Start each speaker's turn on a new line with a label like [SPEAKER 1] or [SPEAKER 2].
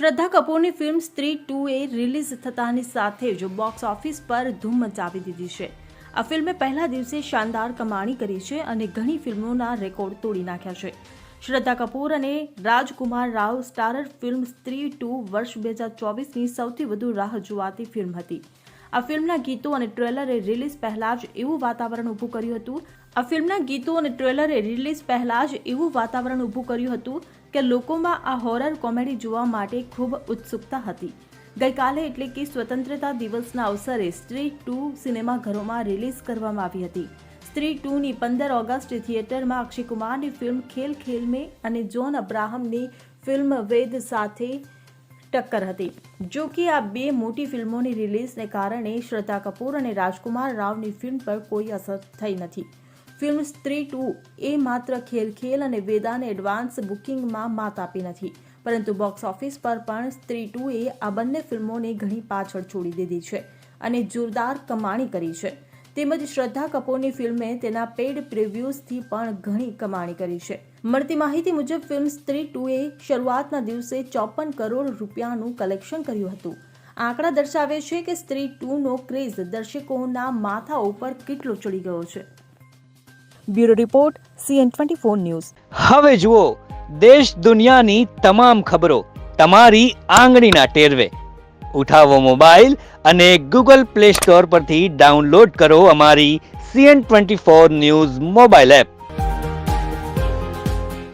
[SPEAKER 1] શ્રદ્ધા કપૂરની film Stree two એ release થતાની સાથે જ બોક્સ ઓફિસ પર ધૂમ મચાવી દીધી છે. આ ફિલ્મે પહેલા દિવસે શાનદાર કમાણી કરી છે અને ઘણી ફિલ્મોના રેકોર્ડ તોડી નાખ્યા છે. શ્રદ્ધા કપૂર અને Rajkummar Rao starrer film Stree two વર્ષ બે હજાર ચોવીસની સૌથી વધુ રાહ જોવાતી ફિલ્મ હતી. આ ફિલ્મના ગીતો અને ટ્રેલરે રિલીઝ પહેલા જ એવું વાતાવરણ ઊભું કર્યું હતું. આ ફિલ્મના ગીતો અને ટ્રેલરે રિલીઝ પહેલા જ એવું વાતાવરણ ઊભું કર્યું હતું કે લોકોમાં આ હોરર કોમેડી જોવા માટે ખૂબ ઉત્સુકતા હતી. ગઈકાલે એટલે કે સ્વતંત્રતા દિવસના અવસરે સ્ત્રી ટુ સિનેમાઘરોમાં રિલીઝ કરવામાં આવી હતી. સ્ત્રી ટુની પંદર ઓગસ્ટ થિયેટરમાં અક્ષય કુમારની ફિલ્મ ખેલ ખેલ મેં અને જોન અબ્રાહમની ફિલ્મ વેદ સાથે ટક્કર હતી. જો કે આ બે મોટી ફિલ્મોની રિલીઝને કારણે શ્રદ્ધા કપૂર અને રાજકુમાર રાવની ફિલ્મ પર કોઈ અસર થઈ નથી. ફિલ્મ સ્ત્રી ટુ એ માત્ર ખેલ ખેલ અને વેદાને એડવાન્સ બુકિંગમાં માત આપી નથી. પરંતુ બોક્સ ઓફિસ પર પણ સ્ત્રી ટુએ આ બંને ફિલ્મોને ઘણી પાછળ છોડી દીધી છે અને જોરદાર કમાણી કરી છે. તેમજ શ્રદ્ધા કપૂરની ફિલ્મે તેના પેડ પ્રિવ્યુઝથી પણ ઘણી કમાણી કરી છે. મળતી માહિતી મુજબ ફિલ્મ સ્ત્રી ટુએ શરૂઆતના દિવસે ચોપન કરોડ રૂપિયાનું કલેક્શન કર્યું હતું. આંકડા દર્શાવે છે કે સ્ત્રી ટુનો ક્રેઝ દર્શકોના માથા ઉપર કેટલો ચડી ગયો છે. Bureau report, CN twenty four news.
[SPEAKER 2] હવે જુઓ, દેશ દુનિયાની તમામ ખબરો તમારી આંગળીના ટેરવે. ઉઠાવો મોબાઈલ અને ગૂગલ પ્લે સ્ટોર પરથી ડાઉનલોડ કરો અમારી CN twenty four news mobile app.